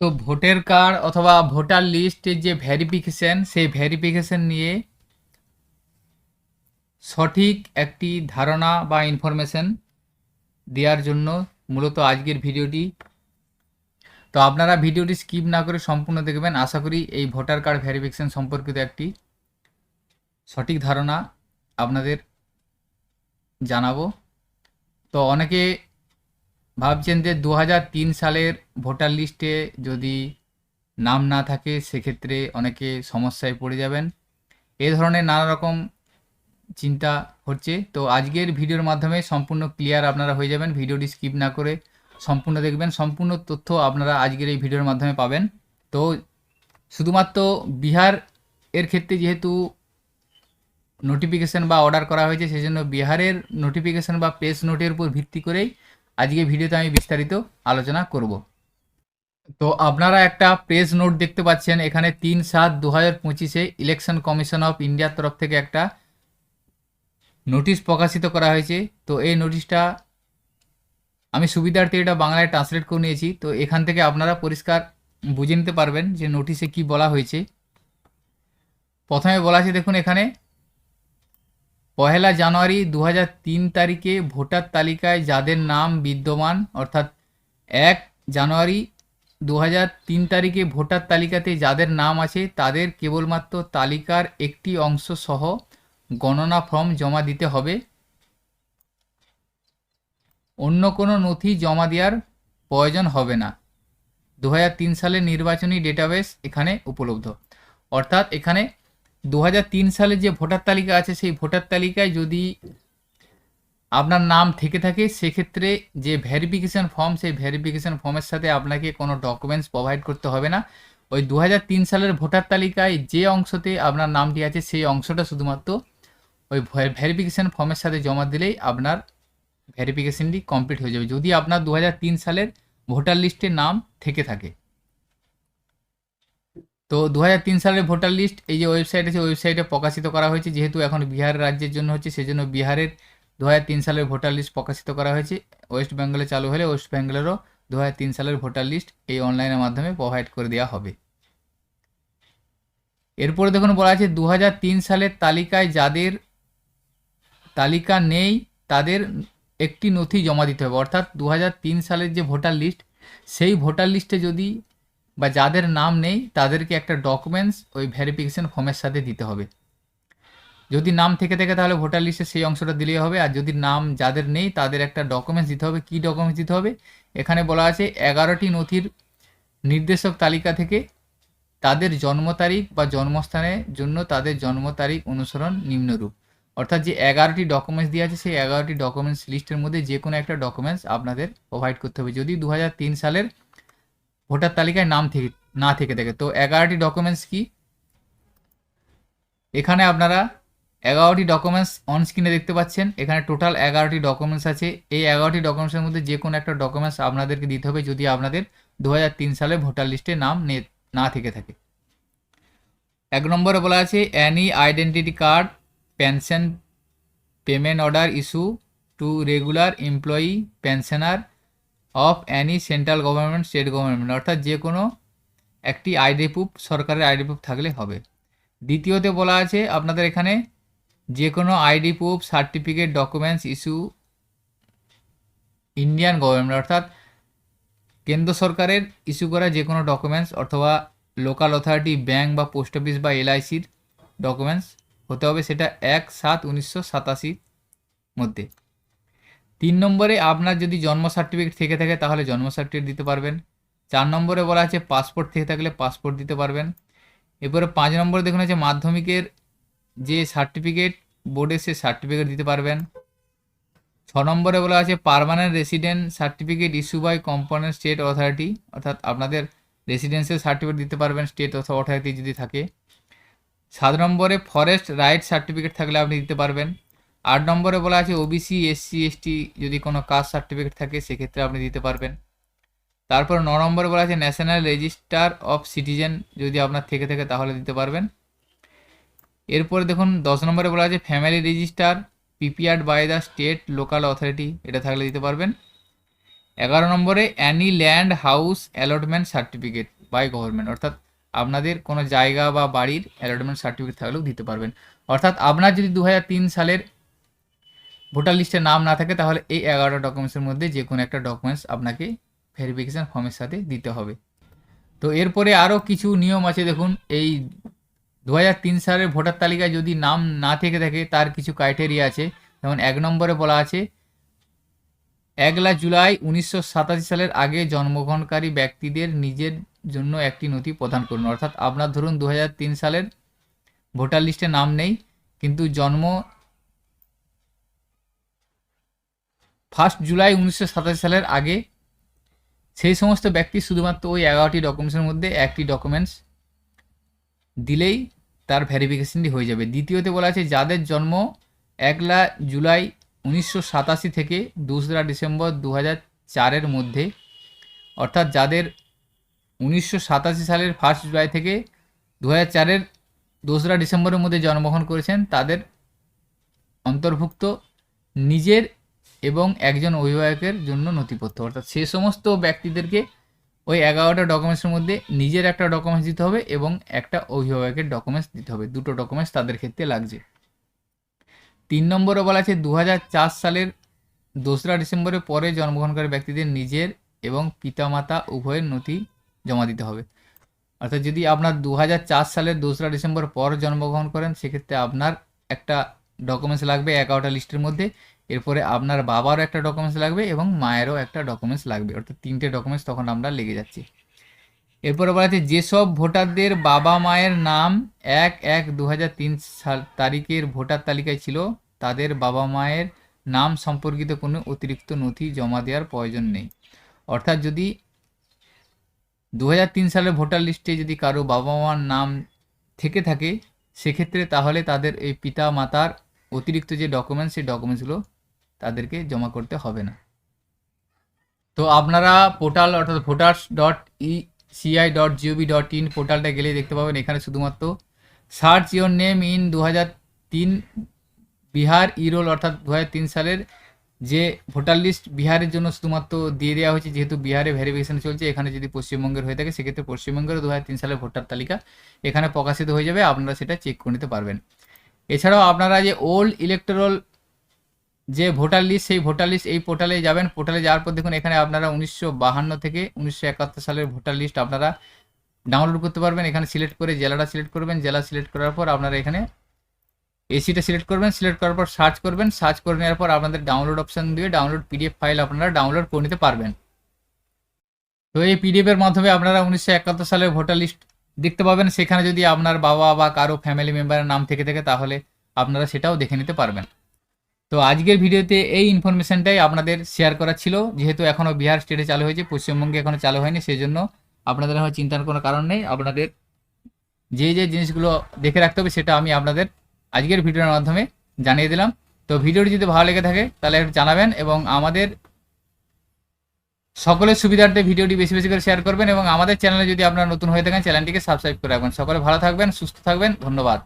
তো voter card অথবা voter লিস্টের যে ভেরিফিকেশন সেই ভেরিফিকেশন নিয়ে সঠিক একটি ধারণা বা ইনফরমেশন দেওয়ার জন্য মূলত আজকের ভিডিওটি। তো আপনারা ভিডিওটি স্কিপ না করে সম্পূর্ণ দেখবেন। আশা করি এই ভোটার কার্ড ভেরিফিকেশন সম্পর্কিত একটি সঠিক ধারণা আপনাদের জানাব। তো অনেকে ভাবছেন যে দু হাজার তিন সালের ভোটার লিস্টে যদি নাম না থাকে, সেক্ষেত্রে অনেকে সমস্যায় পড়ে যাবেন। এ ধরনের নানা রকম চিন্তা হচ্ছে। তো আজকের ভিডিওর মাধ্যমে সম্পূর্ণ ক্লিয়ার আপনারা হয়ে যাবেন। ভিডিওটি স্কিপ না করে সম্পূর্ণ দেখবেন। সম্পূর্ণ তথ্য আপনারা আজকের এই ভিডিওর মাধ্যমে পাবেন। তো শুধুমাত্র বিহার এর ক্ষেত্রে যেহেতু নোটিফিকেশন বা অর্ডার করা হয়েছে সেই জন্য বিহারের নোটিফিকেশন বা প্রেস নোটের উপর ভিত্তি করেই আজকে ভিডিওতে আমি বিস্তারিত আলোচনা করব। তো আপনারা একটা প্রেস নোট দেখতে পাচ্ছেন, এখানে তিন সাত দু হাজার পঁচিশে ইলেকশন কমিশন অফ ইন্ডিয়ার তরফ থেকে একটা নোটিশ প্রকাশিত করা হয়েছে। তো এই নোটিশটা আমি সুবিধার্থে এটা বাংলায় ট্রান্সলেট করে নিয়েছি। তো এখান থেকে আপনারা পরিষ্কার বুঝে নিতে পারবেন যে নোটিশে কি বলা হয়েছে। প্রথমে বলা আছে দেখুন এখানে পহেলা জানুয়ারি দু তারিখে ভোটার তালিকায় যাদের নাম বিদ্যমান, অর্থাৎ এক জানুয়ারি দু তারিখে ভোটার তালিকাতে যাদের নাম আছে, তাদের কেবলমাত্র তালিকার একটি অংশ সহ গণনা ফর্ম জমা দিতে হবে। অন্য কোনো নথি জমা দেওয়ার প্রয়োজন হবে না। দু সালের নির্বাচনী ডেটাবেস এখানে উপলব্ধ। অর্থাৎ এখানে দু সালে যে ভোটার তালিকা আছে, সেই ভোটার তালিকায় যদি আপনার নাম থেকে থাকে, সেক্ষেত্রে যে ভেরিফিকেশন ফর্ম, সেই ভেরিফিকেশন ফর্মের সাথে আপনাকে কোনো ডকুমেন্টস প্রোভাইড করতে হবে না। ওই দু হাজার তিন সালের ভোটার তালিকায় যে অংশতে আপনার নামটি আছে, সেই অংশটা শুধুমাত্র ওই ভেরিফিকেশন ফর্মের সাথে জমা দিলেই আপনার ভেরিফিকেশনটি কমপ্লিট হয়ে যাবে। যদি আপনার দু হাজার তিন সালের ভোটার লিস্টে নাম থেকে থাকে তো দু হাজার তিন সালের ভোটার লিস্ট, এই যে ওয়েবসাইট আছে, ওয়েবসাইটে প্রকাশিত করা হয়েছে, যেহেতু এখন বিহার রাজ্যের জন্য হচ্ছে, সেজন্য বিহারের দু হাজার তিন সালের ভোটার লিস্ট প্রকাশিত করা হয়েছে। ওয়েস্ট বেঙ্গলে চালু হলে ওয়েস্ট বেঙ্গলেরও দু হাজার তিন সালের ভোটার লিস্ট এই অনলাইনের মাধ্যমে প্রোভাইড করে দেওয়া হবে। এরপরে দেখুন বলা আছে দু হাজার তিন সালের তালিকায় যাদের তালিকা নেই, তাদের একটি নথি জমা দিতে হবে। অর্থাৎ দু হাজার তিন সালের যে ভোটার লিস্ট, সেই ভোটার লিস্টে যদি বা যাদের নাম নেই, তাদেরকে একটা ডকুমেন্টস ওই ভেরিফিকেশন ফর্মের সাথে দিতে হবে। যদি নাম থেকে থাকে, তাহলে ভোটার লিস্টে সেই অংশটা দিলেই হবে। আর যদি নাম যাদের নেই, তাদের একটা ডকুমেন্টস দিতে হবে। কী ডকুমেন্টস দিতে হবে? এখানে বলা আছে এগারোটি নথির নির্দেশক তালিকা থেকে তাদের জন্ম তারিখ বা জন্মস্থানের জন্য তাদের জন্ম তারিখ অনুসরণ নিম্নরূপ। অর্থাৎ যে এগারোটি ডকুমেন্টস দেওয়া আছে, সেই এগারোটি ডকুমেন্টস লিস্টের মধ্যে যে কোনো একটা ডকুমেন্টস আপনাদের প্রোভাইড করতে হবে। যদি দু হাজার তিন সালের ভোটার তালিকায় নাম থেকে, না থেকে থাকে তো এগারোটি ডকুমেন্টস কি? এখানে আপনারা এগারোটি ডকুমেন্টস অন স্ক্রিনে দেখতে পাচ্ছেন। এখানে টোটাল এগারোটি ডকুমেন্টস আছে। এই এগারোটি ডকুমেন্টসের মধ্যে যে কোনো একটা ডকুমেন্টস আপনাদেরকে দিতে হবে যদি আপনাদের দু হাজার তিন সালে ভোটার লিস্টে নাম না থেকে থাকে। এক নম্বরে বলা আছে any identity card pension payment order issue to regular employee pensioner of any central government state government অর্থাৎ যে কোনো একটি আইডি প্রুফ সরকারের আইডি প্রুফ থাকলে হবে। দ্বিতীয়তে বলা আছে, আপনাদের এখানে যে কোনো ID proof certificate documents issue Indian government অর্থাৎ কেন্দ্র সরকারের ইস্যু করা যে কোনো ডকুমেন্টস অথবা লোকাল অথরিটি ব্যাঙ্ক বা পোস্ট অফিস বা এলআইসির ডকুমেন্টস হতে হবে সেটা এক সাত উনিশশো সাতাশির মধ্যে। তিন নম্বরে আপনার যদি জন্ম সার্টিফিকেট থেকে থাকে, তাহলে জন্ম সার্টিফিকেট দিতে পারবেন। চার নম্বরে বলা আছে পাসপোর্ট থেকে থাকলে পাসপোর্ট দিতে পারবেন। এরপরে পাঁচ নম্বরে দেখুন আছে মাধ্যমিকের যে সার্টিফিকেট বোর্ডে সে সার্টিফিকেট দিতে পারবেন। ছ নম্বরে বলা আছে permanent resident certificate issue by component state authority অর্থাৎ আপনাদের রেসিডেন্সিয়াল সার্টিফিকেট দিতে পারবেন স্টেট অথবা অথরিটি যদি থাকে। সাত নম্বরে ফরেস্ট রাইট সার্টিফিকেট থাকলে আপনি দিতে পারবেন। আট নম্বরে বলা আছে ওবিসি এসসি এসটি যদি কোনো কাস্ট সার্টিফিকেট থাকে, সেক্ষেত্রে আপনি দিতে পারবেন। তারপর ন নম্বরে বলা আছে ন্যাশনাল রেজিস্টার অফ সিটিজেন যদি আপনার থেকে থাকে, তাহলে দিতে পারবেন। এরপরে দেখুন, দশ নম্বরে বলা আছে family register, PPR by the state local authority, এটা থাকলে দিতে পারবেন। এগারো নম্বরে any land house allotment certificate by government, অর্থাৎ আপনাদের কোনো জায়গা বা বাড়ির অ্যালটমেন্ট সার্টিফিকেট থাকলেও দিতে পারবেন। অর্থাৎ আপনার যদি দু হাজার তিন সালের ভোটার লিস্টে নাম না থাকে, তাহলে এই এগারোটা ডকুমেন্টসের মধ্যে যে কোনো একটা ডকুমেন্টস আপনাকে ভেরিফিকেশান ফর্মের সাথে দিতে হবে। তো এরপরে আরও কিছু নিয়ম আছে, দেখুন, এই দু হাজার তিন সালের ভোটার তালিকায় যদি নাম না থেকে থাকে, তার কিছু ক্রাইটেরিয়া আছে। যেমন এক নম্বরে বলা আছে, একলা জুলাই উনিশশো সাতাশি সালের আগে জন্মগ্রহণকারী ব্যক্তিদের নিজের জন্য একটি নথি প্রদান করুন। অর্থাৎ আপনার ধরুন দু হাজার তিন সালের ভোটার লিস্টে নাম নেই, কিন্তু জন্ম ফার্স্ট জুলাই উনিশশো সাতাশি সালের আগে সেই সমস্ত ব্যক্তি শুধুমাত্র ওই এগারোটি ডকুমেন্টসের মধ্যে একটি ডকুমেন্টস দিলেই তার ভেরিফিকেশনটি হয়ে যাবে। দ্বিতীয়তে বলা আছে, যাদের জন্ম একলা জুলাই উনিশশো সাতাশি থেকে দোসরা ডিসেম্বর দু চারের মধ্যে, অর্থাৎ যাদের উনিশশো সাতাশি সালের ফার্স্ট জুলাই থেকে দু চারের দোসরা ডিসেম্বরের মধ্যে জন্মগ্রহণ করেছেন, তাদের অন্তর্ভুক্ত নিজের এবং একজন অভিভাবকের জন্য নথিপত্র। অর্থাৎ সে সমস্ত ব্যক্তিদেরকে ওই এগারোটা ডকুমেন্টসের মধ্যে নিজের একটা ডকুমেন্টস দিতে হবে এবং একটা অভিভাবকের ডকুমেন্টস দিতে হবে। দুটো ডকুমেন্টস তাদের ক্ষেত্রে লাগছে। তিন নম্বরে বলা আছে দু হাজার চার সালের দোসরা ডিসেম্বরের পরে জন্মগ্রহণকারী ব্যক্তিদের নিজের এবং পিতামাতা উভয়ের নথি জমা দিতে হবে। অর্থাৎ যদি আপনার দু হাজার চার সালের দোসরা ডিসেম্বর পর জন্মগ্রহণ করেন, সেক্ষেত্রে আপনার একটা ডকুমেন্টস লাগবে এগারোটা লিস্টের মধ্যে। এরপরে আপনার বাবারও একটা ডকুমেন্টস লাগবে এবং মায়েরও একটা ডকুমেন্টস লাগবে। অর্থাৎ তিনটে ডকুমেন্টস তখন আমরা লেগে যাচ্ছি। এরপরে বলা আছে, যেসব ভোটারদের বাবা মায়ের নাম এক এক দু সাল তারিখের ভোটার তালিকায় ছিল, তাদের বাবা মায়ের নাম সম্পর্কিত কোনো অতিরিক্ত নথি জমা দেওয়ার প্রয়োজন নেই। অর্থাৎ যদি দু হাজার তিন সালের ভোটার লিস্টে যদি কারও বাবা মার নাম থেকে থাকে, সেক্ষেত্রে তাহলে তাদের এই পিতা মাতার অতিরিক্ত যে ডকুমেন্টস সেই ডকুমেন্টসগুলো তাদেরকে জমা করতে হবে না। তো আপনারা পোর্টাল অর্থাৎ voters dot E CI dot GOV dot in পোর্টালটা গেলে দেখতে পাবেন। এখানে শুধুমাত্র সার্চ ইওর নেম ইন দু তিন বিহার ইরোল অর্থাৎ দু সালের যে ভোটার লিস্ট বিহারের জন্য শুধুমাত্র দিয়ে দেওয়া হয়েছে, যেহেতু বিহারে ভেরিফিকেশন চলছে, এখানে যদি পশ্চিমবঙ্গের হয়ে থাকে, সেক্ষেত্রে পশ্চিমবঙ্গেরও দু সালের ভোটার তালিকা এখানে প্রকাশিত হয়ে যাবে। আপনারা সেটা চেক করে নিতে পারবেন। এছাড়াও আপনারা যে ওল্ড ইলেকট্রাল যে ভোটার লিস্ট সেই ভোটার লিস্ট এই পোর্টালে যাবেন। পোর্টালে যাওয়ার পর দেখুন, এখানে আপনারা উনিশশো বাহান্ন থেকে উনিশশো একাত্তর সালের ভোটার লিস্ট আপনারা ডাউনলোড করতে পারবেন। এখানে সিলেক্ট করে জেলাটা সিলেক্ট করবেন। জেলা সিলেক্ট করার পর আপনারা এখানে এসিটা সিলেক্ট করবেন। সিলেক্ট করার পর সার্চ করবেন। সার্চ করে নেওয়ার পর আপনাদের ডাউনলোড অপশান দিয়ে ডাউনলোড পিডিএফ ফাইল আপনারা ডাউনলোড করে নিতে পারবেন। তো এই পিডিএফের মাধ্যমে আপনারা উনিশশো একাত্তর সালের ভোটার লিস্ট দেখতে পাবেন। সেখানে যদি আপনার বাবা বা কারও ফ্যামিলি মেম্বারের নাম থেকে থাকে, তাহলে আপনারা সেটাও দেখে নিতে পারবেন। তো আজকের ভিডিওতে এই ইনফরমেশনটাই আপনাদের শেয়ার করা ছিল। যেহেতু এখনও বিহার স্টেটে চালু হয়েছে, পশ্চিমবঙ্গে এখনও চালু হয়নি সেই জন্য আপনাদের আমার চিন্তার কোনো কারণ নেই। আপনাদের যে যে জিনিসগুলো দেখে রাখতে হবে, সেটা আমি আপনাদের আজকের ভিডিওর মাধ্যমে জানিয়ে দিলাম। তো ভিডিওটি যদি ভালো লেগে থাকে, তাহলে একটু জানাবেন এবং আমাদের সকলের সুবিধার্থে ভিডিওটি বেশি বেশি করে শেয়ার করবেন এবং আমাদের চ্যানেলে যদি আপনারা নতুন হয়ে থাকেন চ্যানেলটিকে সাবস্ক্রাইব করে রাখবেন। সকলে ভালো থাকবেন, সুস্থ থাকবেন, ধন্যবাদ।